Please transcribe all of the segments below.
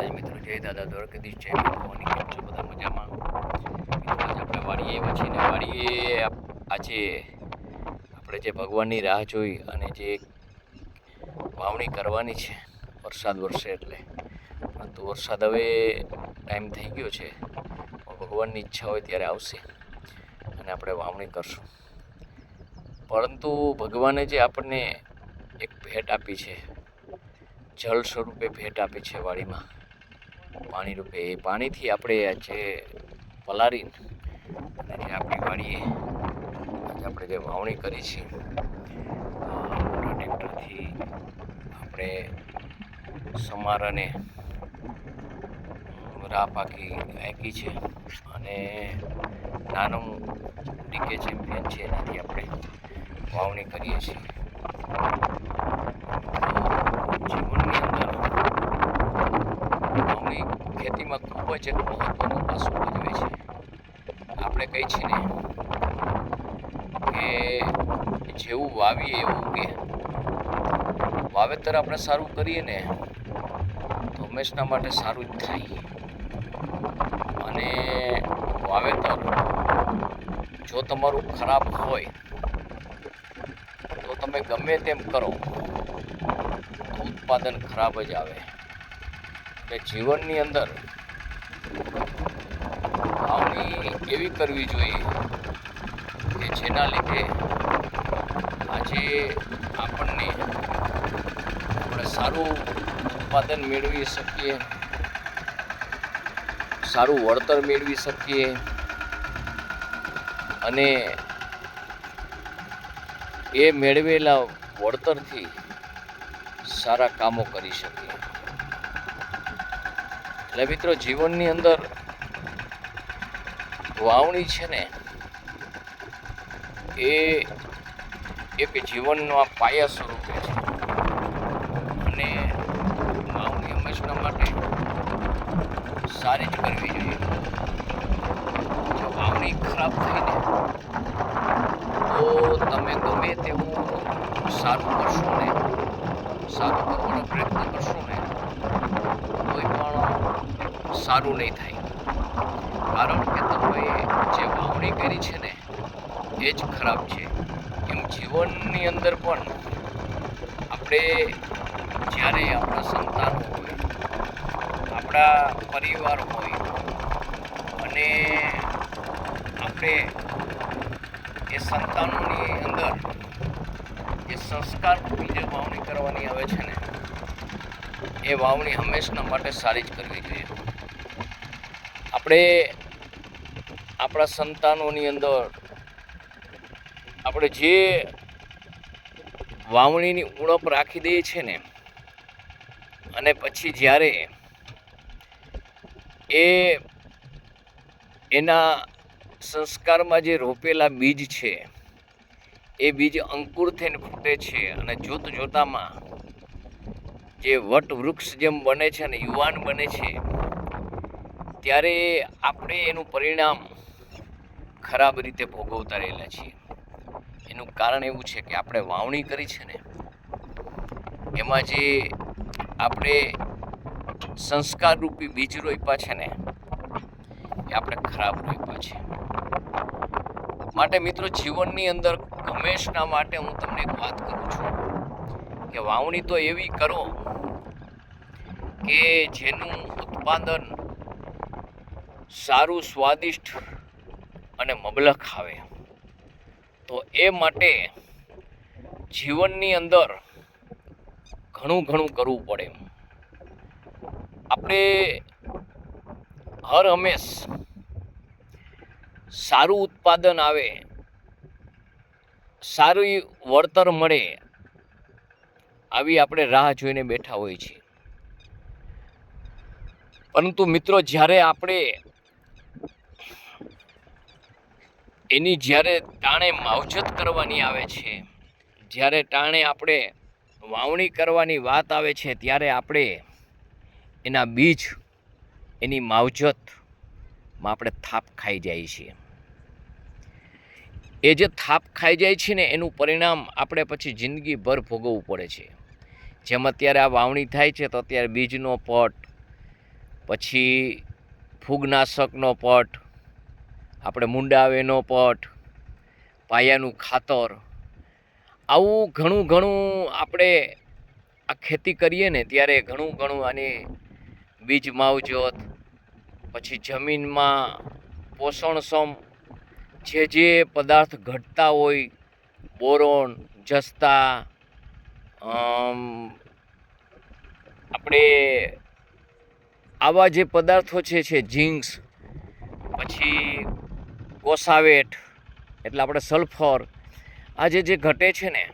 માતાજી મિત્રો જય દાદા દ્વારકાધીશ, જય છો? બધા મજામાં? આપણે વાડીએ ને વાડીએ આજે આપણે જે ભગવાનની રાહ જોઈ અને જે વાવણી કરવાની છે, વરસાદ વરસે એટલે. પરંતુ વરસાદ હવે ટાઈમ થઈ ગયો છે. ભગવાનની ઈચ્છા હોય ત્યારે આવશે અને આપણે વાવણી કરશું. પરંતુ ભગવાને જે આપણને એક ભેટ આપી છે, જળ સ્વરૂપે ભેટ આપી છે વાડીમાં. પાણી રૂપે એ પાણીથી આપણે જે પલારીને અને જે આપણી વાડીએ આજે આપણે જે વાવણી કરી છે મોટા ટ્રેક્ટરથી આપણે સમાર અને રાહ પાકી આંકી છે અને નાનું ડીકે ચેમ્પિયન છે એનાથી આપણે વાવણી કરીએ છીએ. જીવનની અંદર વાવણી ખેતીમાં ખૂબ જ એક મહત્વનું પાસું ભજવે છે. આપણે કહી છીએ ને કે જેવું વાવીએ એવું કે વાવેતર આપણે સારું કરીએ ને, તો હંમેશના માટે સારું જ થાય. અને વાવેતર જો તમારું ખરાબ હોય, તો તમે ગમે તેમ કરો ઉત્પાદન ખરાબ જ આવે. એટલે જીવનની અંદર વાવણી એવી કરવી જોઈએ કે જેના લીધે આજે આપણને આપણે સારું ઉત્પાદન મેળવી શકીએ, સારું વળતર મેળવી શકીએ અને એ મેળવેલા વળતરથી સારા કામો કરી શકીએ. એટલે મિત્રો, જીવનની અંદર વાવણી છે ને, એ એક જીવનનો આ પાયા સ્વરૂપે છે. અને વાવણી હંમેશા માટે સારી જ કરવી જોઈએ. જો વાવણી ખરાબ થઈને તો તમે ગમે તેવું સારું કરશો ને, સારું કરવાનો પ્રયત્ન કરશો ને કોઈ પણ સારું નહીં થાય. કારણ વાવણી કરી છે ને, એ જ ખરાબ છે. એમ જીવનની અંદર પણ આપણે જ્યારે આપણા સંતાનો હોય, આપણા પરિવાર હોય અને આપણે એ સંતાનોની અંદર જે સંસ્કાર જે વાવણી કરવાની આવે છે ને, એ વાવણી હંમેશના માટે સારી જ કરવી જોઈએ. આપણે આપણા સંતાનોની અંદર આપણે જે વાવણીની ઉણપ રાખી દઈએ છીએ ને, અને પછી જ્યારે એ એના સંસ્કારમાં જે રોપેલા બીજ છે, એ બીજ અંકુર થઈને ફૂટે છે અને જોત જોતામાં જે વટ વૃક્ષ જેમ બને છે અને યુવાન બને છે, ત્યારે આપણે એનું પરિણામ ખરાબ રીતે ભોગવતા રહેલા છીએ. એનું કારણ એવું છે કે આપણે વાવણી કરી છે ને, એમાં જે આપણે સંસ્કારરૂપી બીજ રોપ્યા છે ને, એ આપણે ખરાબ રોપ્યા છે. માટે મિત્રો જીવનની અંદર હંમેશના માટે હું તમને એક વાત કરું છું કે વાવણી તો એવી કરો કે જેનું ઉત્પાદન સારું, સ્વાદિષ્ટ અને મબલખ આવે. તો એ માટે જીવનની અંદર ઘણું ઘણું કરવું પડે આપણે હર હંમેશ સારું ઉત્પાદન આવે, સારું વળતર મળે આવી આપણે રાહ જોઈને બેઠા હોઈએ છીએ. પરંતુ મિત્રો, જ્યારે આપણે એની જ્યારે ટાણે માવજત કરવાની આવે છે, જ્યારે ટાણે આપણે વાવણી કરવાની વાત આવે છે, ત્યારે આપણે એના બીજ, એની માવજતમાં આપણે થાપ ખાઈ જાય છીએ એ જે થાપ ખાઈ જાય છે ને, એનું પરિણામ આપણે પછી જિંદગીભર ભોગવવું પડે છે. જેમ અત્યારે આ વાવણી થાય છે, તો અત્યારે બીજનો પટ, પછી ફૂગનાશકનો પટ આપણે મુંડાવેનો પટ, પાયાનું ખાતર, આવું ઘણું ઘણું આપણે આ ખેતી કરીએ ને ત્યારે ઘણું ઘણું આની બીજ માવજત, પછી જમીનમાં પોષણક્ષમ જે જે પદાર્થ ઘટતા હોય, બોરોન, જસ્તા આપણે આવા જે પદાર્થો છે છે, ઝિંક્સ, પછી કોસાવેટ એટલે આપણે સલ્ફર. આ જે ઘટે છે ને,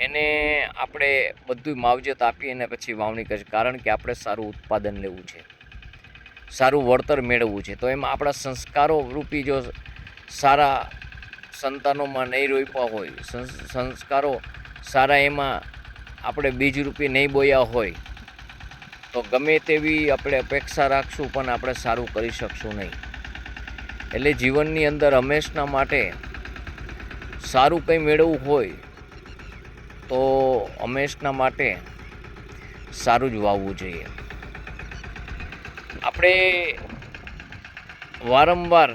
એને આપણે બધું માવજત આપી અને પછી વાવણી કરીએ. કારણ કે આપણે સારું ઉત્પાદન લેવું છે. સારું વળતર મેળવવું છે. તો એમાં આપણા સંસ્કારો રૂપી જો સારા સંતાનોમાં નહીં રોપ્યા હોય, સંસ- સંસ્કારો સારા એમાં આપણે બીજ રૂપી નહીં બોયા હોય, તો ગમે તેવી આપણે અપેક્ષા રાખશું, પણ આપણે સારું કરી શકશું નહીં. એટલે જીવનની અંદર હંમેશના માટે સારું કંઈ મેળવવું હોય, તો હંમેશના માટે સારું જ વાવવું જોઈએ. આપણે વારંવાર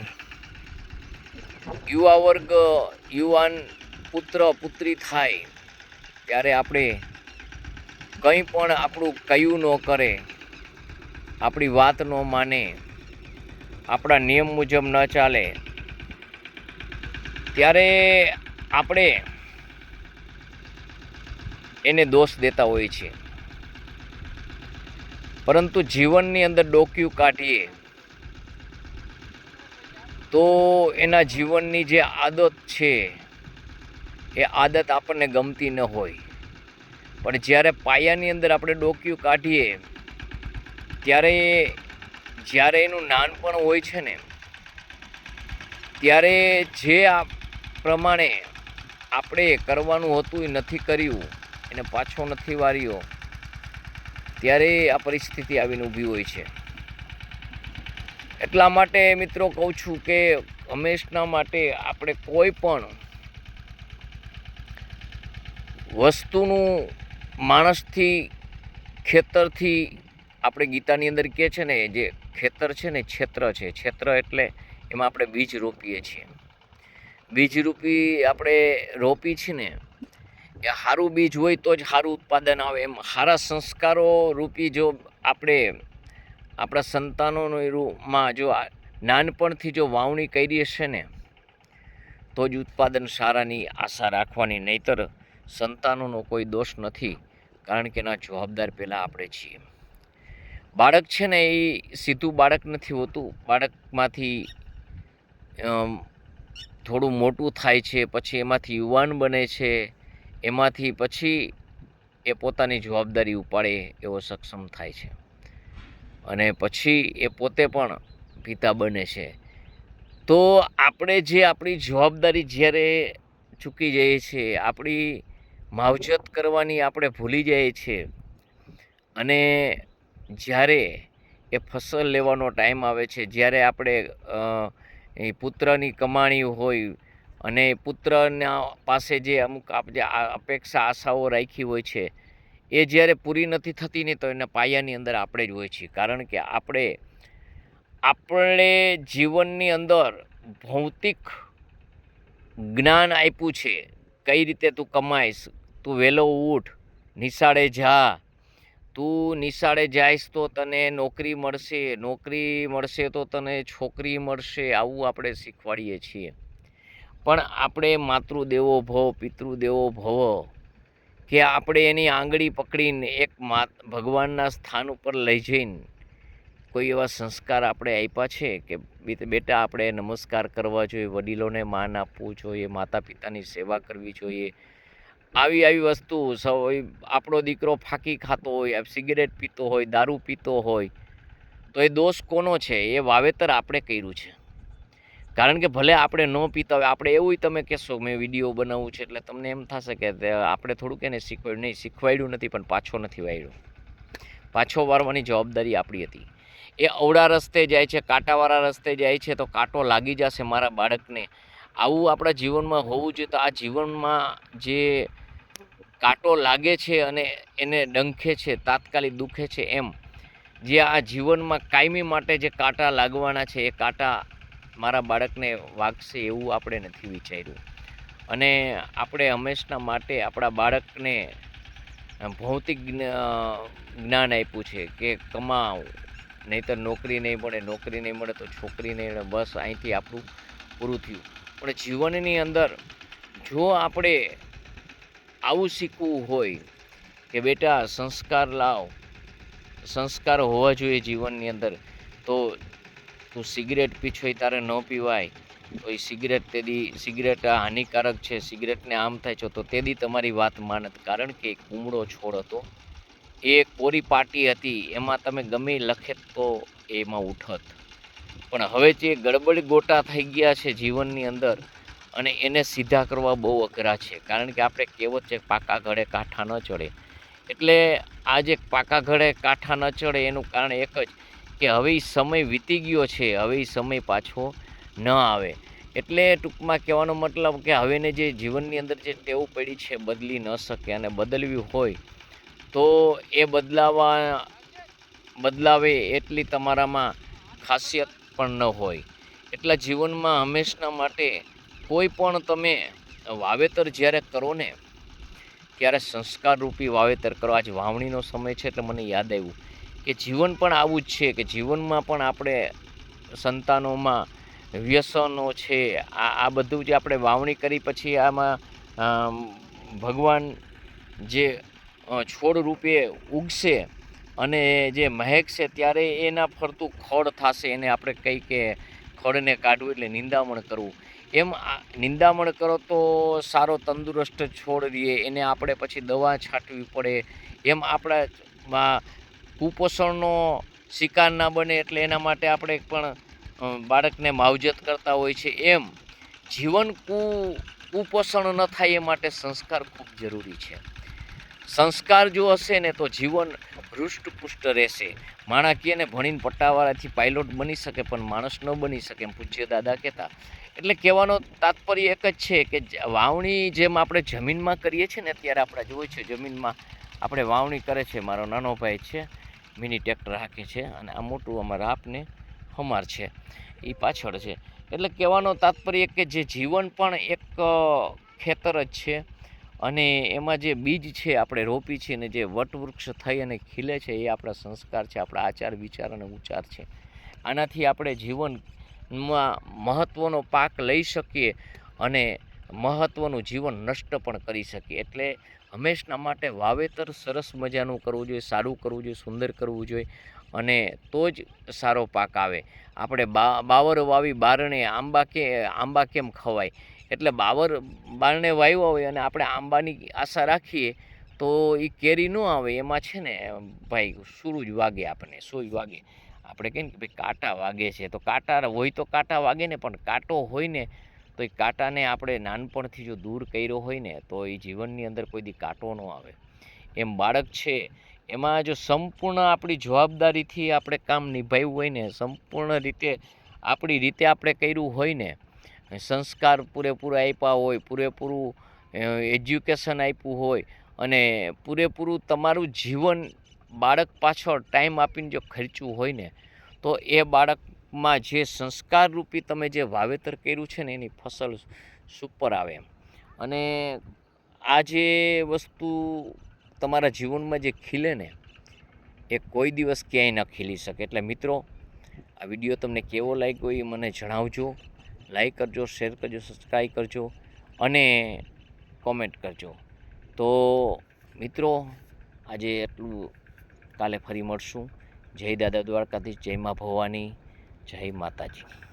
યુવા વર્ગ, યુવાન પુત્ર, પુત્રી થાય, ત્યારે આપણે કંઈ પણ આપણું કયું ન કરે, આપણી વાત ન માને આપણા નિયમ મુજબ ન ચાલે, ત્યારે આપણે એને દોષ દેતા હોઈએ છીએ. પરંતુ જીવનની અંદર ડોક્યું કાઢીએ, તો એના જીવનની જે આદત છે, એ આદત આપણને ગમતી ન હોય. પણ જ્યારે પાયાની અંદર આપણે ડોક્યું કાઢીએ, ત્યારે જ્યારે એનું નાનપણ હોય છે ને, ત્યારે જે આ પ્રમાણે આપણે કરવાનું હતું એ નથી કર્યું, એને પાછો નથી વાર્યો, ત્યારે આ પરિસ્થિતિ આવીને ઊભી હોય છે. એટલા માટે મિત્રો કહું છું કે હંમેશના માટે આપણે કોઈ પણ વસ્તુનું માણસથી, ખેતરથી આપણે ગીતાની અંદર કહે છે ને, જે ખેતર છે ને ક્ષેત્ર છે. ક્ષેત્ર એટલે એમાં આપણે બીજ રોપીએ છીએ. બીજ રૂપી આપણે રોપી છીએ ને, એ સારું બીજ હોય તો જ સારું ઉત્પાદન આવે. એમ સારા સંસ્કારો રૂપી જો આપણે, આપણા સંતાનોમાં જો નાનપણથી જો વાવણી કરી હશે ને, તો જ ઉત્પાદન સારાની આશા રાખવાની. નહીતર સંતાનોનો કોઈ દોષ નથી. કારણ કે એના જવાબદાર પહેલાં આપણે છીએ. બાળક છે ને એ સીધું બાળક નથી હોતું. બાળકમાંથી થોડું મોટું થાય છે, પછી એમાંથી યુવાન બને છે, એમાંથી પછી એ પોતાની જવાબદારી ઉપાડે એવો સક્ષમ થાય છે. અને પછી એ પોતે પણ પિતા બને છે. તો આપણે જે આપણી જવાબદારી જ્યારે ચૂકી જઈએ છીએ, આપણી માવજત કરવાની આપણે ભૂલી જઈએ છીએ, અને જ્યારે એ ફસલ લેવાનો ટાઈમ આવે છે, જ્યારે આપણે એ પુત્રની કમાણી હોય અને પુત્રના પાસે જે અમુક આપ, જે આ અપેક્ષા, આશાઓ રાખી હોય છે, એ જ્યારે પૂરી નથી થતી ને તો એના પાયાની અંદર આપણે જ હોય છીએ. કારણ કે આપણે આપણે જીવનની અંદર ભૌતિક જ્ઞાન આપ્યું છે. કઈ રીતે તું કમાઈશ? તું વહેલો ઉઠ, નિશાળે જા તું નિશાળે જઈશ તો તને નોકરી મળશે નોકરી મળશે તો તને છોકરી મળશે, આવું આપણે શીખવાડીએ છીએ. પણ આપણે માતૃદેવો ભવ, પિતૃદેવો ભવ, કે આપણે એની આંગળી પકડીને એક માત ભગવાનના સ્થાન ઉપર લઈ જઈને કોઈ એવા સંસ્કાર આપણે આપ્યા છે કે બેટા આપણે નમસ્કાર કરવા જોઈએ, વડીલોને માન આપવું જોઈએ માતા પિતાની સેવા કરવી જોઈએ આવી આવી વસ્તુ, સૌ આપણો દીકરો ફાંકી ખાતો હોય સિગરેટ પીતો હોય, દારૂ પીતો હોય, તો એ દોષ કોનો છે? એ વાવેતર આપણે કર્યું છે. કારણ કે ભલે આપણે ન પીતા હોય, આપણે એવું તમે કહેશો, મેં વીડિયો બનાવવું છે એટલે તમને એમ થશે કે આપણે થોડુંક એને શીખવાડ્યું નહીં, શીખવાડ્યું નથી, પણ પાછો નથી વાળ્યો પાછો વારવાની જવાબદારી આપણી હતી. એ અવળા રસ્તે જાય છે, કાંટાવાળા રસ્તે જાય છે, તો કાંટો લાગી જશે મારા બાળકને. આવું આપણા જીવનમાં હોવું જોઈએ તો આ જીવનમાં જે કાંટો લાગે છે અને એને ડંખે છે, તાત્કાલિક દુખે છે એમ, જે આ જીવનમાં કાયમી માટે જે કાંટા લાગવાના છે, એ કાંટા મારા બાળકને વાગશે એવું આપણે નથી વિચાર્યું. અને આપણે હંમેશના માટે આપણા બાળકને ભૌતિક જ્ઞા- જ્ઞાન આપ્યું છે કે કમાવ, નહીંતર નોકરી નહીં મળે, નોકરી નહીં મળે તો છોકરી નહીં મળે બસ અહીંથી આપણું પૂરું થયું. પણ જીવનની અંદર જો આપણે આવું શીખવું હોય કે બેટા સંસ્કાર લાવ, સંસ્કાર હોવા જોઈએ જીવનની અંદર, તો તું સિગરેટ પીછો એ તારે ન પીવાય. તો એ સિગરેટ તેદી સિગરેટ હાનિકારક છે, સિગરેટને આમ થાય છે, તો તેદી તમારી વાત માનત. કારણ કે એક કુમળો છોડ હતો, એ કોરી પાટી હતી, એમાં તમે ગમે લખેત તો એમાં ઉઠત. પણ હવે જે ગડબડ ગોટા થઈ ગયા છે જીવનની અંદર અને એને સીધા કરવા બહુ અઘરા છે. કારણ કે આપણે કહેવત છે પાકા ઘડે કાંઠા ન ચડે. એટલે આ જે પાકા ઘડે કાંઠા ન ચડે એનું કારણ એક જ કે હવે એ સમય વીતી ગયો છે, હવે એ સમય પાછો ન આવે. એટલે ટૂંકમાં કહેવાનો મતલબ કે હવેને જે જીવનની અંદર જે ટેવ પડી છે બદલી ન શકે અને બદલવી હોય તો એ બદલાવા, બદલાવે એટલી તમારામાં ખાસિયત પણ ન હોય. એટલા જીવનમાં હંમેશના માટે કોઈ પણ તમે વાવેતર જ્યારે કરો ને, ત્યારે સંસ્કારરૂપી વાવેતર કરો. આજ વાવણીનો સમય છે એટલે મને યાદ આવ્યું કે જીવન પણ આવું જ છે કે જીવનમાં પણ આપણે સંતાનોમાં વ્યસનો છે. આ આ બધું જે આપણે વાવણી કરી પછી આમાં ભગવાન જે છોડ રૂપે ઉગશે અને જે મહેક છે ત્યારે એના ફરતું ખડ થશે, એને આપણે કહી કે ખડને કાઢવું એટલે નિંદામણ કરવું. એમ નિંદામણ કરો તો સારો તંદુરસ્ત છોડ રહીએ એને આપણે પછી દવા છાંટવી પડે. એમ આપણામાં કુપોષણનો શિકાર ના બને એટલે એના માટે આપણે પણ બાળકને માવજત કરતા હોય છે. એમ જીવન કુ, કુપોષણ ન થાય એ માટે સંસ્કાર ખૂબ જરૂરી છે. સંસ્કાર જો હશે ને તો જીવન હૃષ્ટપુષ્ટ રહેશે. માણાકીયને ભણીને પટ્ટાવાળાથી પાયલોટ બની શકે પણ માણસ ન બની શકે એમ પૂજ્ય દાદા કહેતા. એટલે કહેવાનો તાત્પર્ય એક જ છે કે વાવણી જેમ આપણે જમીનમાં કરીએ છીએ ને ત્યારે આપણે જોઈએ છીએ જમીનમાં આપણે વાવણી કરે છે. મારો નાનો ભાઈ છે, મિની ટ્રેક્ટર હાકે છે અને આ મોટું અમારા આપને હમાર છે. એ પાછળ છે. એટલે કહેવાનો તાત્પર્ય કે જે જીવન પણ એક ખેતર જ છે. અને એમાં જે બીજ છે, આપણે રોપી છે ને જે વટવૃક્ષ થઈ અને ખીલે છે, એ આપણા સંસ્કાર છે, આપણા આચાર, વિચાર અને ઉચ્ચાર છે. આનાથી આપણે જીવનમાં મહત્ત્વનો પાક લઈ શકીએ અને મહત્ત્વનું જીવન નષ્ટ પણ કરી શકીએ. એટલે હંમેશના માટે વાવેતર સરસ મજાનું કરવું જોઈએ, સારું કરવું જોઈએ, સુંદર કરવું જોઈએ અને તો જ સારો પાક આવે. આપણે બાવર વાવી બારણે આંબા કે, આંબા કેમ ખવાય? એટલે બાવર બારણે વાવ્યો હોય અને આપણે આંબાની આશા રાખીએ, તો એ કેરી ન આવે. એમાં છે ને, ભાઈ સૂરજ વાગે આપણને સૂરજ વાગે. આપણે કહીએ ને કે ભાઈ, કાંટા વાગે છે. તો કાંટા હોય તો કાંટા વાગે ને, પણ કાંટો હોય ને, તો એ કાંટાને આપણે નાનપણથી જો દૂર કર્યો હોય ને, તો એ જીવનની અંદર કોઈ દી કાંટો ન આવે. એમ બાળક છે, એમાં જો સંપૂર્ણ આપણી જવાબદારીથી આપણે કામ નિભાવ્યું હોય ને, સંપૂર્ણ રીતે, આપણી રીતે આપણે કર્યું હોય ને સંસ્કાર પૂરેપૂરા આપ્યા હોય, પૂરેપૂરું એજ્યુકેશન આપ્યું હોય અને પૂરેપૂરું તમારું જીવન બાળક પાછળ ટાઈમ આપીને જો ખર્ચ્યું હોય ને, તો એ બાળકમાં જે સંસ્કારરૂપી તમે જે વાવેતર કર્યું છે ને, એની ફસલ સુપર આવે એમ. અને આ જે વસ્તુ તમારા જીવનમાં જે ખીલે ને, એ કોઈ દિવસ ક્યાંય ન ખીલી શકે. એટલે મિત્રો, આ વીડિયો તમને કેવો લાગ્યો એ મને જણાવજો. લાઈક કરજો શેર કરજો સબસ્ક્રાઈબ કરજો અને કોમેન્ટ કરજો. તો મિત્રો, આજે એટલું કાલે ફરી મળશું. જય દાદા દ્વારકાધીશ, જય મા ભવાની, જય માતાજી.